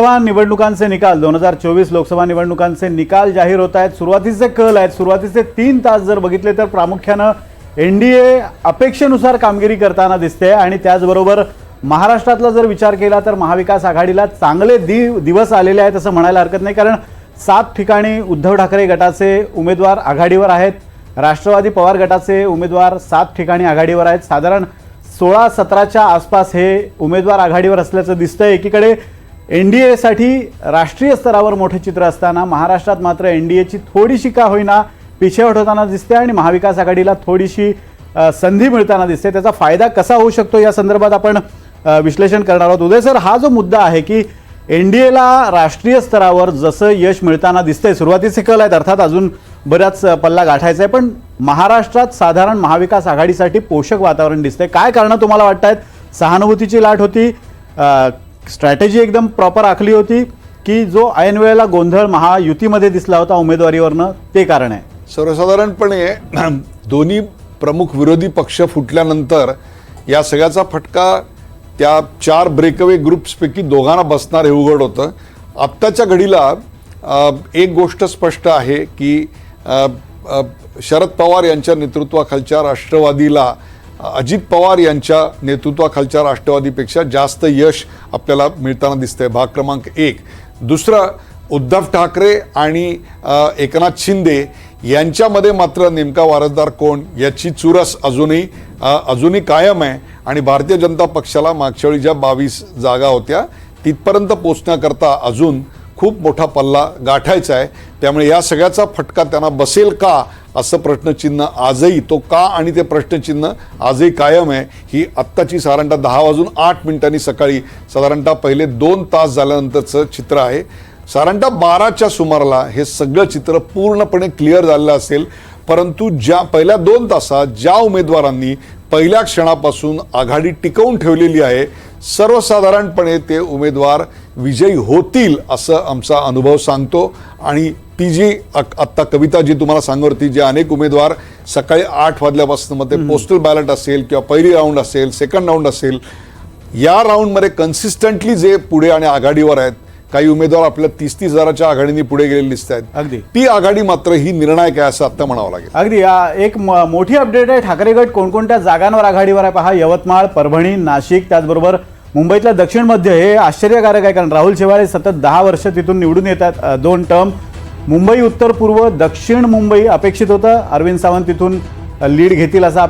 लोकसभा निवडणुकांचे निकाल दोन हजार चोवीस लोकसभा निवडणुकांचे निकाल जाहीर होत आहेत. सुरुवातीचे कल आहेत. सुरुवातीचे तीन तास जर बघितले तर प्रामुख्यानं एन डी ए अपेक्षेनुसार कामगिरी करताना दिसते आणि त्याचबरोबर महाराष्ट्रातला जर विचार केला तर महाविकास आघाडीला चांगले दि दिवस आलेले आहेत असं म्हणायला हरकत नाही. कारण सात ठिकाणी उद्धव ठाकरे गटाचे उमेदवार आघाडीवर आहेत. राष्ट्रवादी पवार गटाचे उमेदवार सात ठिकाणी आघाडीवर आहेत. साधारण सोळा सतराच्या आसपास हे उमेदवार आघाडीवर असल्याचं दिसतंय. एकीकडे एन डी एसाठी राष्ट्रीय स्तरावर मोठे चित्र असताना महाराष्ट्रात मात्र एन डी एची थोडीशी का होईना पिछेवट होताना दिसते आणि महाविकास आघाडीला थोडीशी संधी मिळताना दिसते. त्याचा फायदा कसा होऊ शकतो या संदर्भात आपण विश्लेषण करणार आहोत. उदय सर हा जो मुद्दा आहे की एन डी एला राष्ट्रीय स्तरावर जसं यश मिळताना दिसतंय सुरुवातीचे कल आहेत अर्थात अजून बऱ्याच पल्ला गाठायचा आहे पण महाराष्ट्रात साधारण महाविकास आघाडीसाठी पोषक वातावरण दिसतंय. काय कारणं तुम्हाला वाटत आहेत सहानुभूतीची लाट होती स्ट्रॅटेजी एकदम प्रॉपर आखली होती की जो ऐन वेळेला गोंधळ महायुतीमध्ये दिसला होता उमेदवारीवरनं ते कारण आहे. सर्वसाधारणपणे दोन्ही प्रमुख विरोधी पक्ष फुटल्यानंतर या सगळ्याचा फटका त्या चार ब्रेकअवे ग्रुप्सपैकी दोघांना बसणार हे उघड होतं. आत्ताच्या घडीला एक गोष्ट स्पष्ट आहे की शरद पवार यांच्या नेतृत्वाखालच्या राष्ट्रवादीला अजित पवार यांच्या नेतृत्वाखालच्या राष्ट्रवादीपेक्षा जास्त यश आपल्याला मिळताना दिसतंय. भाग क्रमांक एक. दुसरं उद्धव ठाकरे आणि एकनाथ शिंदे यांच्यामध्ये मात्र नेमका वारसदार कोण याची चुरस अजूनही अजूनही कायम आहे. आणि भारतीय जनता पक्षाला मागच्या वेळी ज्या बावीस जागा होत्या तिथपर्यंत पोचण्याकरता अजून खूप मोठा पल्ला गाठायचा आहे. त्यामुळे या सगळ्याचा फटका त्यांना बसेल का असं प्रश्नचिन्ह आजही तो का आणि ते प्रश्नचिन्ह आजही कायम आहे ही आत्ताची साधारणतः दहा वाजून आठ मिनिटांनी सकाळी साधारणतः पहिले दोन तास झाल्यानंतरचं चित्र आहे. साधारणतः बाराच्या सुमाराला हे सगळं चित्र पूर्णपणे क्लिअर झालेलं असेल परंतु ज्या पहिल्या दोन तासात ज्या उमेदवारांनी पहिल्या क्षणापासून आघाडी टिकवून ठेवलेली आहे सर्वसाधारणपणे ते उमेदवार विजयी होतील असं आमचा अनुभव सांगतो. आणि ती जी आत्ता कविता जी तुम्हाला सांगत होती जे अनेक उमेदवार सकाळी आठ वाजल्यापासून मग ते पोस्टल बॅलेट असेल किंवा पहिली राऊंड असेल सेकंड राऊंड असेल या राऊंडमध्ये कन्सिस्टंटली जे पुढे आणि आघाडीवर आहेत काही उमेदवार आपल्या तीस तीस हजाराच्या आघाडीने पुढे गेलेले दिसत आहेत. अगदी. ती आघाडी मात्र ही निर्णायक आहे असं आता म्हणावं लागेल. अगदी. एक मोठी अपडेट आहे. ठाकरे गट कोणकोणत्या जागांवर आघाडीवर आहे पहा. यवतमाळ परभणी नाशिक त्याचबरोबर मुंबईतल्या दक्षिण मध्य. हे आश्चर्यकारक आहे कारण राहुल शेवाळे सतत दहा वर्ष तिथून निवडून येतात. दोन टर्म. मुंबई उत्तर पूर्व दक्षिण मुंबई अपेक्षित होतं. अरविंद सावंत तिथून लीड घेतील असा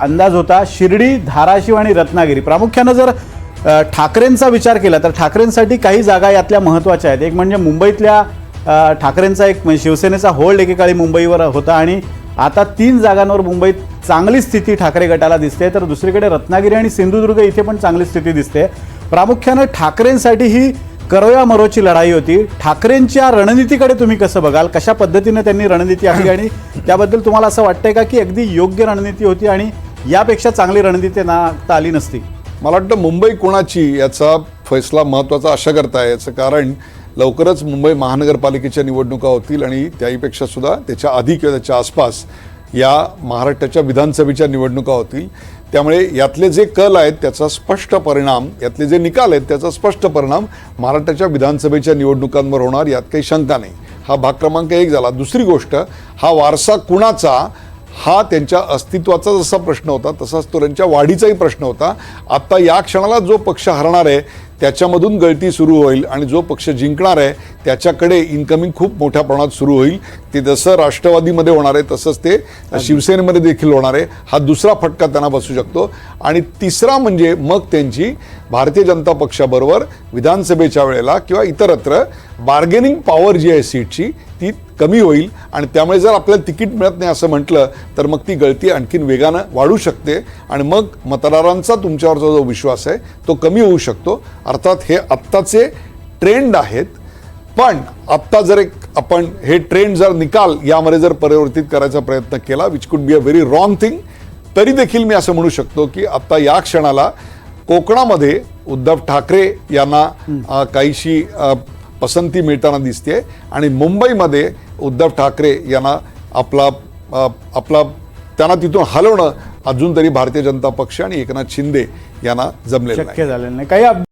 अंदाज होता. शिर्डी धाराशिव आणि रत्नागिरी. प्रामुख्यानं जर ठाकरेंचा विचार केला तर ठाकरेंसाठी काही जागा यातल्या महत्त्वाच्या आहेत. एक म्हणजे मुंबईतल्या ठाकरेंचा एक म्हणजे शिवसेनेचा होल्ड एकेकाळी मुंबईवर होता आणि आता तीन जागांवर मुंबईत चांगली स्थिती ठाकरे गटाला दिसते. तर दुसरीकडे रत्नागिरी आणि सिंधुदुर्ग इथे पण चांगली स्थिती दिसते. प्रामुख्यानं ठाकरेंसाठी ही करोया मरोची लढाई होती. ठाकरेंच्या रणनीतीकडे तुम्ही कसं बघाल? कशा पद्धतीने त्यांनी रणनीती आखली? आणि त्याबद्दल तुम्हाला असं वाटतंय का की अगदी योग्य रणनीती होती आणि यापेक्षा चांगली रणनीती ना आली नसती? मला वाटतं मुंबई कोणाची याचा फैसला महत्त्वाचा अशा करता आहे. याचं कारण लवकरच मुंबई महानगरपालिकेच्या निवडणुका होतील आणि त्याहीपेक्षा सुद्धा त्याच्या आधी किंवा त्याच्या आसपास या महाराष्ट्राच्या विधानसभेच्या निवडणुका होतील. त्यामुळे यातले जे कल आहेत त्याचा स्पष्ट परिणाम यातले जे निकाल आहेत त्याचा स्पष्ट परिणाम महाराष्ट्राच्या विधानसभेच्या निवडणुकांवर होणार यात काही शंका नाही. हा भाग क्रमांक एक झाला. दुसरी गोष्ट हा वारसा कुणाचा हा त्यांच्या अस्तित्वाचा जसा प्रश्न होता तसाच तो त्यांच्या वाढीचाही प्रश्न होता. आत्ता या क्षणाला जो पक्ष हरणार आहे त्याच्यामधून गळती सुरू होईल आणि जो पक्ष जिंकणार आहे त्याच्याकडे इन्कमिंग खूप मोठ्या प्रमाणात सुरू होईल. ते जसं राष्ट्रवादीमध्ये होणार आहे तसंच ते शिवसेनेमध्ये देखील होणार आहे. हा दुसरा फटका त्यांना बसू शकतो. आणि तिसरा म्हणजे मग त्यांची भारतीय जनता पक्षाबरोबर विधानसभेच्या वेळेला किंवा इतरत्र बार्गेनिंग पॉवर जी आहे सीटची ती कमी होईल. आणि त्यामुळे जर आपल्याला तिकीट मिळत नाही असं म्हटलं तर मग ती गळती आणखीन वेगानं वाढू शकते. आणि मग मतदारांचा तुमच्यावरचा जो विश्वास आहे तो कमी होऊ शकतो. अर्थात हे आत्ताचे ट्रेंड आहेत. पण आत्ता जर एक आपण हे ट्रेंड जर निकाल यामध्ये जर परिवर्तित करायचा प्रयत्न केला which could be a very wrong thing तरी देखील मी असं म्हणू शकतो की आत्ता या क्षणाला कोकणामध्ये उद्धव ठाकरे यांना काहीशी पसंती मिळताना दिसते आणि मुंबईमध्ये उद्धव ठाकरे यांना आपला आपला त्यांना तिथून हलवणं अजून तरी भारतीय जनता पक्ष आणि एकनाथ शिंदे यांना जमलेलं नाही. शक्य झालेलं नाही. काही